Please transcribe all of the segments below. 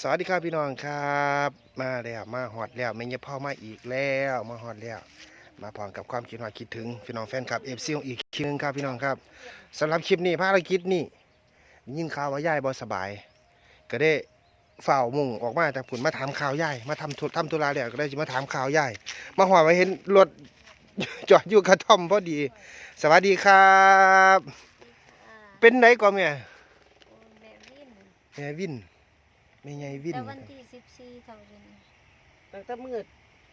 สวัสดีครับพี่น้องครับ มาแล้วมาฮอดแล้วไม่เงียบพ่อมาอีกแล้วมาฮอดแล้ว มาพร้อมกับความคิดฮอดคิดถึงพี่น้องแฟนคลับเอฟซีอีกทีหนึงครับพี่น้องครับสำหรับคลิปนี้ภารกิจนี้ยินข่าวว่ายายบ่สบาย ก็ได้เฝ้ามุ่งออกมาจากผุนมาถามข่าวยายมาทำธุทำธุระแล้วก็ได้จะมาถามข่าวยายมาหอดมาเห็นรถจอดอยู่กระท่อมพอดี สวัสดีครับอ่าเป็นไหนก่อนแม่โอ้แม่วิน แม่วินแม่ใหญ่วินแต่วันที่สิบสี่เท่าเดือนตั้งแต่มืด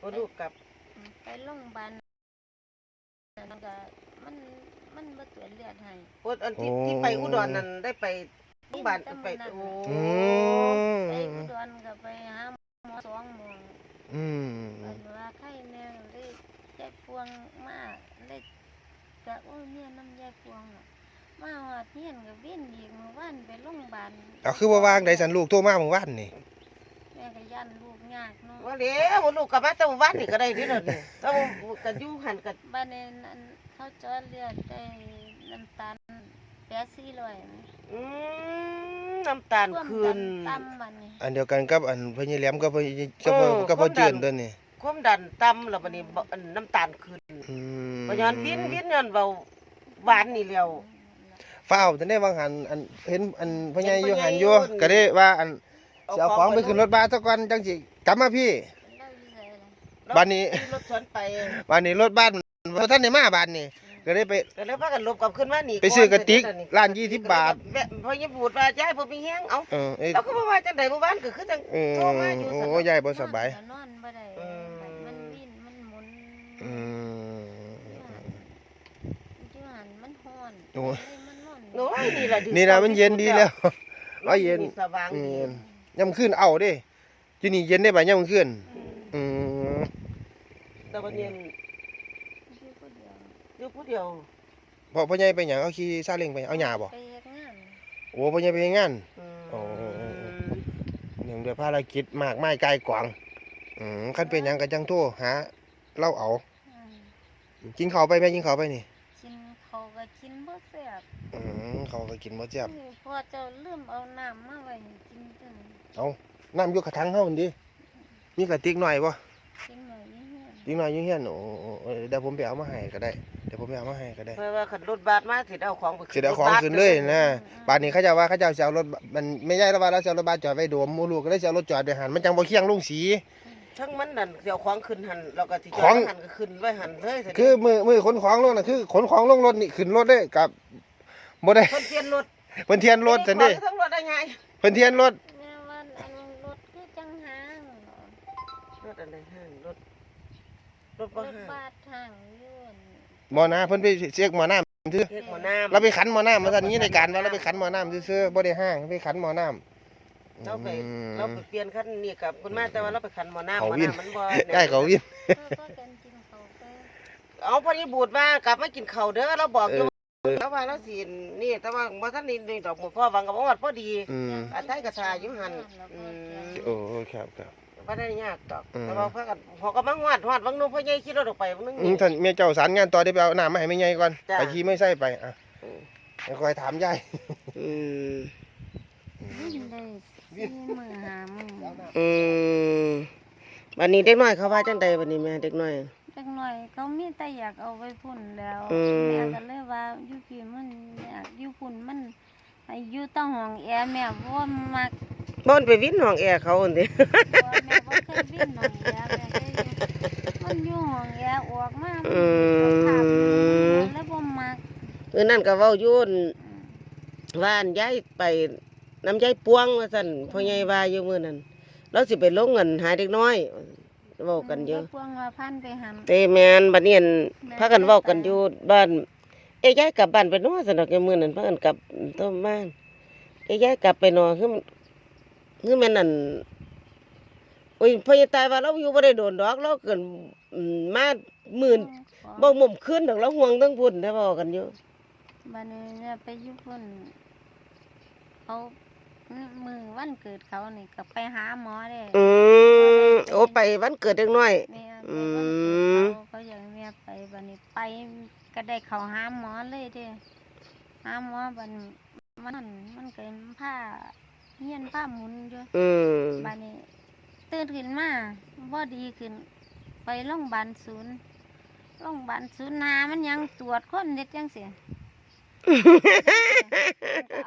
พอลูกกลับอืมไปโรงพยาบาลมันก็มันมันมาตรวจเลือดให้โอ้อันที่ที่ไปอุดรนั่นได้ไปโรงพยาบาลไปโอ้อืมไปอุดรก็ไปหาหมอสองโมงอืมเพิ่นว่าไข้แน่เลยยายพวงมาเลยก็โอ้ยเนี่ยน้ำยายพวงอะ มาหอดเฮียนก็วิ่นอีกเมื่อวานไปโรงพยาบาลเอาคือว่าวางได้สันลูกโทรมาเมื่อวานนี่แม่ก็ยันลูกยากเนาะว่าเดี๋ยวพอลูกกลับมาแต่ว่าวันนี่ก็ได้ที่นั่นนี่แต่ว่ากันอยู่หันกันบ้านนี้นั่นเขาเจอเลือดได้น้ำตาลแปดสี่ร้อยไหมอืมน้ำตาลความคืดันต่ำบัดนี้อันเดียวกันกับอันพญแหลมกับพญกับพเออกับพความดัเจืนอนตัวนี้ความดันต่ำแล้วบัดนี้บ่อันน้ำตาลคืนอืมเพราะฉะนั้นวินวินย้อนเบาหวานนี่แล้ว ฟ้าวแต่ได้วางหันอันเห็นอันพญอยู่เห็นพญหันอยู่อยู่ก็ได้ว่าอันเอาสิเอาของไปขึ้นรถบัสซะก่อนจังสิกลับมาพี่เล่าอยู่ไสล่ะแล้วบัดนี้ขี่รถสวนไปวันนี้รถบ้านบ่ทันได้มาบ้านนี่ก็ได้ไป ก็เลยพากันหลบกลับขึ้นมานี่ไปซื้อกระติกอนเสจแล้วร้าน20บาทแวะพอยี่บูดว่าย้ายบ่มีแฮงเอ้าเออเอ้ยเราก็บ่ว่าจังได๋เมื่อวานก็คือจังเออโทรมาอยู่โอ้ซั่นยายบ่สบายนอนก็นอนบ่ได้อืมบัดมันวิ่นมันหมุนอืม อยู่หันมันฮ้อนโอ้ยเลยมันนอน โอ้ยนี่ล่ะนี่นะมันเย็นดีแล้วว่าว่าเย็นสว่างอืดีมยามคืนเอาเด้อยู่นี่เย็นได้บ่ยามคืนอืมอืมแต่วันเย็นอยู่ผู้เดียวอยู่ผู้เดียวพอพ่อใหญ่ไปหยังเอาขี่ซาเล้งไปเอาหญ้าบ่ไปเฮ็ดงานโอ้พ่อใหญ่ไปเฮ็ดงานอืมโอ้หนึ่งด้วยภารกิจมากไม้ไกลกวางอืมคันเป็นหยังก็จังโทรหาเล่าเอาอืมกินข้าวไปแม่กินข้าวไปนี่ กินเขาวก็กินบ่ แซ่บอืมเขาวก็กินบ่แซ่บนี่พอเจ้าลืมเอาน้ำมาไว้ให้กินจังเอาน้ำอยู่กระถังเฮาหั่นดิมีกระติกหน่อยบ่กินหน่อยนี่เนี่ยติกหน่อยอยู่เฮียนโอ้โอ้เออเดี๋ยวผมไปเอามาให้ก็ได้เดี๋ยวผมไปเอามาให้ก็ได้เพราะว่าขันรถบัสมาสิเอาของไปสิได้เอาของขึ้นเลยนะป่านนี้เขาเจะว่าเขาเจะเอารถบัสมันไม่ใช่แล้วว่าเราจะเอารถบัสจอดไว้โดมหมู่ลูกก็เลยจะเอารถจอดไปหันมันจังบ่เคียงลงสี ทั้งมันนั่นสิเอาของขึ้นหันเราก็สิจขอองดหันก็ขึ้นไว้หันเลยคือมือมือขนของลงน่ะคือขนของลงรถนี่ขึ้นรถได้กับบ่ได้ เพิ่นเปลี่ยนรถเพิ่นเทียนรถซั่นเด้ทั้งรถได้ไงเพิ่นเทียนรถแม่ว่าอันรถคือจังหางรถอันใดห้างรถรถรบ่ถห้างบาดทางอยู่อั่นหมอนาเพิ่นไปเช็คหมอน้ำซื่อเฮ็ดหมอน้ำเราไปขันหมอน้ำมาซั่นนี้ในการว่าเราไปขันหมอน้ำซื่อๆบ่ได้ห้างไปขันหมอน้ำ เราไปอืมเราไปเปลี่ยนคันนี้กับคุณมาแต่ว่าเราไปขันหมอน้ำหเขามอวิ่งน้ำมันบ่ได้เขาวิ่งเพื่อก็กันกินเขาวไปเอาพอดีบูดว่ากลับมากินข้าวเด้อเราบอกอยู่เออแล้วว่าเราสินี่แต่ว่าบ่ทันนี่นี่ดอกหมู่พ่อวังกับบ่ฮอดพอดีอืมอันไทยกระชายอยู่หั่นอืมโอ้ครับครับบ่ได้ยากดอกอืมแต่ว่าเพิ่นก็พอก็มาฮอดฮอดวังนู้นพ่อใหญ่ขี่รถออกไปวังนึงอืมนี่ท่านเมียเจ้าสารงานต่อได้ไปเอาน้ำมาให้แม่ใหญ่ก่อนจ้ะไปขี่ไม่ใส่ไปอะอืมให้คอยถามยายอืมวิ่งได้ สี่มือหามืออืมวันนี้เด็กน้อยเขาว่าจังใดวันนี้แม่เด็กน้อยเล็กหน่อยเขามีแต่อยากเอาไว้พุ่นแล้วอืม แม่ก็เลยว่าอยู่พี่มันอยากอยู่พุ่นมันให้อยู่ต้องห้องแอร์แม่บ่มักบ่มันไปวินห้องแอร์เขาอันนี้บ่แม่บ่เคยวิ่งห้องแอร์แม่เคยอยู่มันอยู่ห้องแอร์ออกมามันอืม แล้วบ่มักเออนั่นก็เว้าอยู่นั่นอืม ว่าอันย้ายไป น้ำย้ายปวงว่าซั่นพ่อใหญ่ว่าอยู่มื้อนั้นเราสิไปลงเงินหาเด็กน้อยเว้ากันอยู่พวงว่าพันไปหันเตแม่นบัดนี้อั่นพากันเว้ากันอยู่บ้าน เอ้ยย้ายกลับบ้านไปเนาะซั่นดอกแกมื้อนั้นพากันกลับต้นบ้านเอ้ยย้ายกลับไปเนาะคือมันคือแม่นนั่นโอ้ยพ่อใหญ่ตายว่าเราอยู่บ่ได้โดนดอกเราเกินอืมมาหมื่นบ่หม่มขึ้นดอกแล้วห่วงทั้งพุ่นได้บอกกันอยู่ บัดนี้เนี่ยไปอยู่พุ่นเขา มือวันเกิดเขานี่ก็ไปหาหมอเด้อืมโอ้ไปวันเกิดเด็กน้อย แม่อืไปวันเกิดเขาเขามอยากให้แม่ไปบัดนี้ไปก็ได้เขาหาหมอเลยเด้หาหมอบัดนี้มันมันก็ผ้าเฮียนผ้าหมุนอยู่อืมบัดนี้ตื่นขึ้นมาบ่ดีขึ้น ไปโรงพยาบาลศูนย์โรงพยาบาลศูนย์หามันยังตรวจคนเฮ็ดจังซี่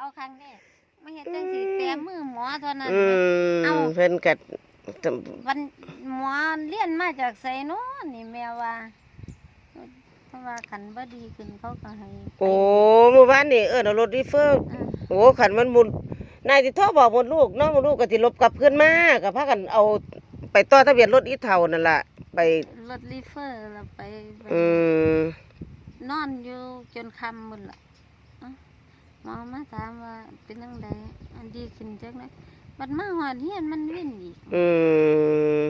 เอาครั้งแรก ไม่เฮ็ดจังซี่แต่มือหมอเท่านั้นอืเอ้ามเพิ่นกัดวันหมอเรียนมาจากไสโน้นนี่แม่ว่าเพราะว่าคันบ่ดีขึ้นเขาก็ให้ไปโอ้เมื่อวานนี่เอิ้นเอารถรีเฟอร์อ่าโอ้ขันมันมุนนายที่โทรบอกหมดลูกเน้องมดลูกก็สิลบกลับขึ้นมาก็พากันเอาไปต่อทะเบียนรถอีเท่านั่นล่ะไปรถรีเฟอร์แล้วไปไปอืมนอนอยู่จนค่ำหมดละเอ้า หมอมาถามว่าเป็นจังไดอันดีขึ้นจังไดบัดมาหอดเฮียนมันเว้นอีกอืม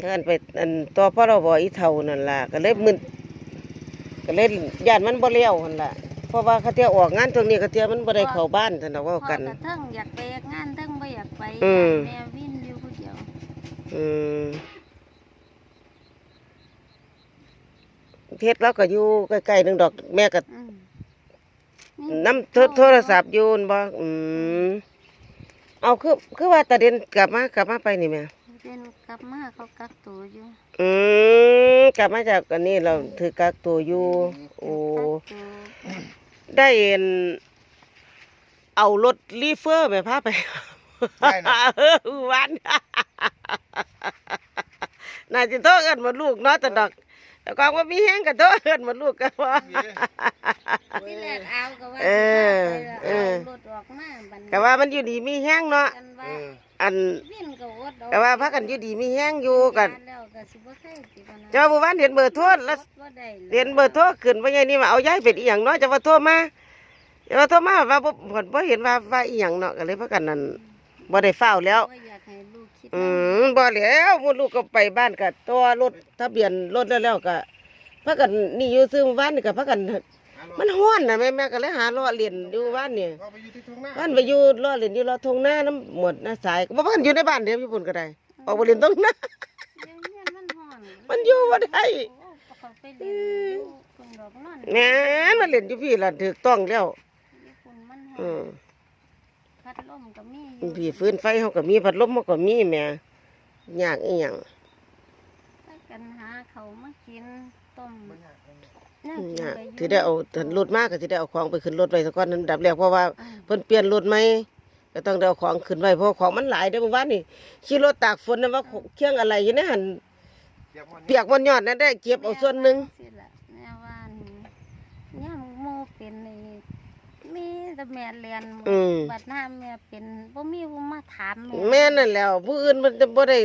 เดินไปอันต่อพ่อเราบอกอีเท่านั่นล่ะก็เลยมึนก็เลยย่านมันบ่เลี้ยวหั่นล่ะเพราะว่าเขาเที่ยวออกงานตรงนี้เขาเที่ยวมันบ่ได้เข้าบ้านซั่นดอกเว่าพ่อกันกระเทิงอยากไปเฮ็ดงานเทิงบ่อยากไปอืมแม่วินอยู่ผู้เดียวอืมเพชรเราก็อยู่ใกล้ๆหนึงดอกแม่ก็อืม น้ำโทโทรศัพท์อยูนบ่อืมเอาคือคือว่าตาเด่นกลับมากลับมาไปนี่แม่เดินกลับมาเขากักตัวอยู่อืมกลับมาจากอันนี้เราถือกักตัวอยู่โอ้กักตัวได้เห็นเอารถรีเฟอร์แม่พาไปได้นะเออวันน่าจะโทษกันหมดลูกเนาะแต่ดอก แต่ก็ว่ามีแห้งกับโทษกันหมดลูกกันว่าที่แรกเอาก็ว่าเออสิพาไปเอแล้วอเอารถออกมาบัดนี้แต่ว่ามันอยู่ดีมีแห้งเนาะกันเอว่าออันวินก็อดเอแต่ว่าพักกันอยู่ดีมีแห้งอยู่กันแล้วก็สิบ่ใครสิบ่นะเจ้าบุวานเห็นเบอร์โทรแล้วบ่ได้ลเรียนเบอร์โทรขึ้นว่าไงนี่มาเอาย้ายเป็นอีหยังเนาะจะว่าโทรมาจะว่าโทรมาว่าบ่ผลบ่เห็นว่าว่าอีหยังเนาะก็เลยพากันนั่นบ่ได้เฝ้าวแล้ว คิดอืมบ่แล้วหมู่ลูกก็ไปบ้านก็ตัวรถทะเบียนรถแล้วแล้วก็พากันนี่อยู่ซื้อบ้านนี่ก็พากัน มันฮ้อนน่ะแม่แม่ก็เลยหาล้อเลียนอยู่บ้านนี่เอาไปอยู่ที่ทุ่งนาบ้านไปอยู่ล้อเลียนอยู่ล้อทงหน้าน้ำหมดหน้าสายก็บ่พากันอยู่ในบ้านเดียวญี่ปุ่นก็ได้ออกไปเรียนตรงหน้าเดี๋ยวเฮียนมันฮ้อนมันอยู่บ่ได้ โอ้เขาไปเรียนอยู่คนดอกนอนแหม่มันเล่นอยู่พี่ล่ะถูกต้องแล้ว ญี่ปุ่นมันฮ้อือมน พัดลมก็มีอยู่พี่ฟื้นไฟเขาก็มีพัดลมเขาก็มีแหม่ยากอีหยังไปกันหาเขาวมากินต้มบ่ยากเลยน่ากินยากไปยู่ที่ได้เอารถมากก็สิได้เอาของไปขึ้นรถไว้ซะก่อนนั้นดับแรกเพราะว่าอ่าเพิ่นเปลี่ยนรถใหม่ก็ต้องได้เอาของขึ้นไว้เพราะของมันหลายเด้อเมื่อวานนี่ขี่รถตากฝนนะว่าเครื่องอะไรอยู่ในหันเดี๋ยวมันเปียกบนยอดนั่นได้เก็บเอาส่วนหนึงแม่ว่าสิล่ะแม่ว่านี่ย่ามโมเป็นนี่มี แต่แม่เรียนหมดอืม บัดหน้าแม่เป็นบ่มีผู้มาถามแม่แม่นั่นแหล้วผู้อื่นมันจะบ่ได้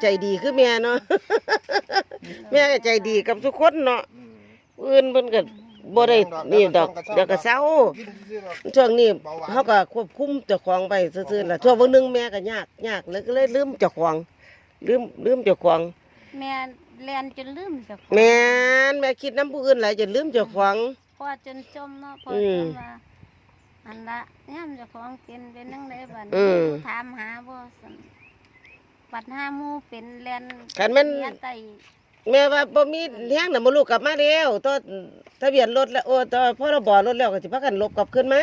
ใจดีคือแม่เนาะ แม่ก็ใจดีกับทุกคนเนาะอืมผู้อื่นเพิ่นก็บ่ได้นี่ดอกเดี๋ยวก็เศร้า กินซื่อๆหรอก ช่วงนี้เบาหวานเขาก็ควบคุมเจ้าของไปซื่อๆล่ะช่วงวันหนึงแม่ก็ยากยากเลยก็เลยลืมเจ้าของลืมลืมเจ้าของแม่เรียนจนลืมเจ้าของแม่นแม่คิดน้ำผู้อื่นหลายจนลืมเจ้าของ พ่อจนจมเนาะพ่ออืจมนว่า อันละย่ามเจ้าของเป็นเป็นจังไดบัดอืม ถามหาบ่ซั่นบัดหาหมู่เป็นเรียนคันมันเรียไตแม่ว่าบ่มีแห้งน่ะบ่ลูกกลับมาแล้วตัวทะเบียนรถแล้วโอ้ตัวพรบรถแล้วก็สิพากันลบกลับขึ้นมา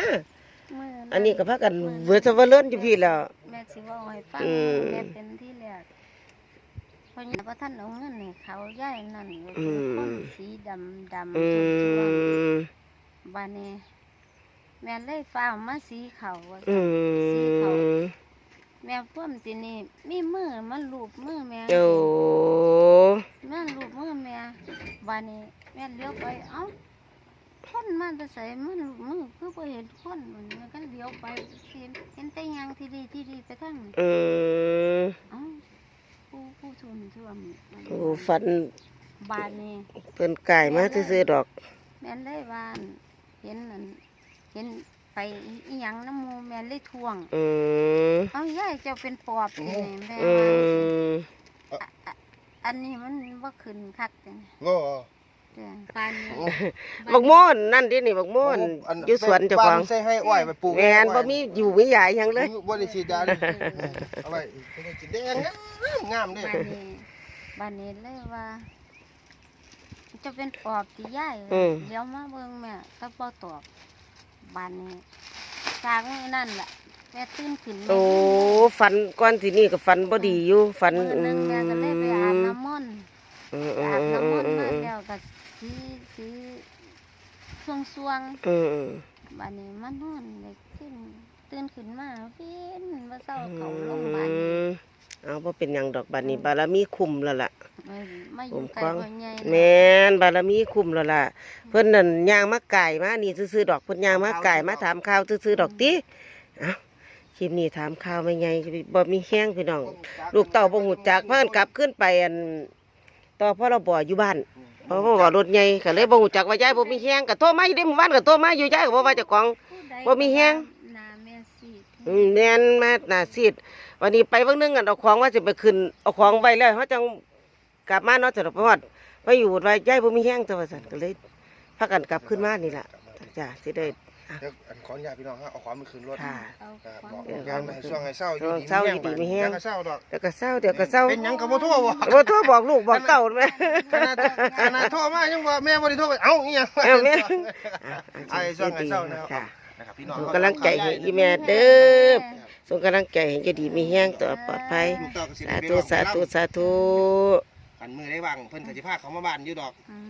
มื้อันนี้ก็พากันเวอร์ซเวอร์เลินอยู่พี่แล้ว แม่สิเว่าให้ฟังอืม แม่เป็นที่แรกเพราะว่าท่านเอาเงินให้เขาย่ายนั่นก็อืคือมคนสีดำดำอืทุกมๆบานนี้ แม่เลยฟ้าวมาสีเขาว่าอืมแม่พ่วมทีนี่มีมือมันลูบมือแม่โอ้แม่ลูบมือแม่บานนี้แม่เลี้ยวไปเอ้าคนมาแต่ใส่มันลูบมือคือพอเห็นคนมันมันก็เลี้ยวไปเห็นเห็นแต่หยางที่ดีที่ดีไปทั้งนั้นอืมเอ้าผู้ผู้ทุนท่วมโอ้ฝันบานนี้ เพิ่นกายมาซื่อๆดอก แม่นเลยว่าอั่นเห็นนั่น เห็นไปอีหยังน้ำหมูแม่นเลยทวงอืมเอายายเจ้าเป็นปอบนี่แม่อืว่ามอันนี้มันบ่ขึ้นคักจังโง่ เด้อปานนี้บักม่อนนั่นดินี่บักม่อนอัอยู่สวนเจ้าของใส่ให้อ้อยไปปลูกแม่นบ่มีอยู่มีหยายหยังเลย บ่ได้ฉีดยาเลยเอาไว้เป็นไงจิแดงงามงามเด้บ้านนี้บ้านนี้เลยว่าจะเป็นปอบที่ยายอืม เดี๋ยวมาเบิ่งแม่ก็บ่ตอบ บ้านนี้ไปากมื้อนั่นล่ะแม่ตื่นขึ้นโอ้ฝันก่อนสินี่ก็ฝันบ่ดีอยู่ฝันมื้ออืนึงมแม่ก็เลยไปอาบน้ำมนต์อืมไปอืมอาบอืมน้ำมอืนมต์อืมามแล้วก็สีสีช่วงช่วงอืมอืมๆบัดนี้มานอนเลยขึ้นตื่นขึ้นมาเพี้ยนว่าเศร้าเขาโรงพยาบาลอืม เอาบ่เป็นหยังดอกบัดนี้บารมีคุ้มแล้วล่ะมามาอผยู่มไกลฟังกว่าใหญ่แม่นบารมีคุ้มแล้วล่ะ เพิ่นนั่นย่างมาไก่มานี่ซื่อๆดอกเพิ่นย่างมาไก่มาถามข่าวซื่อๆดอกติเอ้าคลิปนี้ถามข่าวไม่ไงบ่มีแห้งพี่น้อง ลูกเต่าบ่ฮู้จักเพิ่นกลับขึ้นไปอันต่อพรบอยู่บ้านเพราะว่ารถใหญ่ก็เลยบ่ฮู้จักว่ายายบ่มีแห้งก็โทรมาอยู่เด้เมื่อวานก็โทรมาอยู่ยายก็บ่ว่าเจ้าของ ผู้ใดบ่มีแฮง หน้าแม่ซีดอืมแม่นมาหน้าซีด วันนี้ไปเบิ่งนึงกันเอาของว่าสิไปขึ้นเอาของไว้แล้วเฮาจังกลับมาเนาะจะไปฮอดไปอยู่ว่ายายบ่มีแห้งแต่ว่าซั่นก็เลยพากันกลับขึ้นมานี่ล่ะจ้ะสิได้เดี๋ยวอันขออนุญาตพี่น้องฮะเอาความมือคืนรถค่ะเอาครับของบอกเดี๋ยวยามให้ช่วงให้เศร้าช่วงเศร้าอยู่ดีมีแฮงเดี๋ยวก็เศร้าดอกเดี๋ยวก็เศร้าเดี๋ยวก็เศร้าเป็นหยังก็บ่โทรบ่บ่โทรบอกลูกบอกเต้าแม่ขนาดขนาดโทรมายังว่าแม่บ่ได้โทรไปเอ้าอีหยังเอาแม่ไอ้ช่วงให้เศร้านะครับค่ะนะครับพี่น้องส่งกำลังใจให้อีแม่เด้อ ส่งกำลังใจให้เจะดีมีแห้งต่อปลอดภัย ลูกเต้าก็สิสาได้ไปธุบอกสาธุ สาธุกันมือได้ว่างเพิ่นก็สิพาเขามาบ้านอยู่ดอกอืม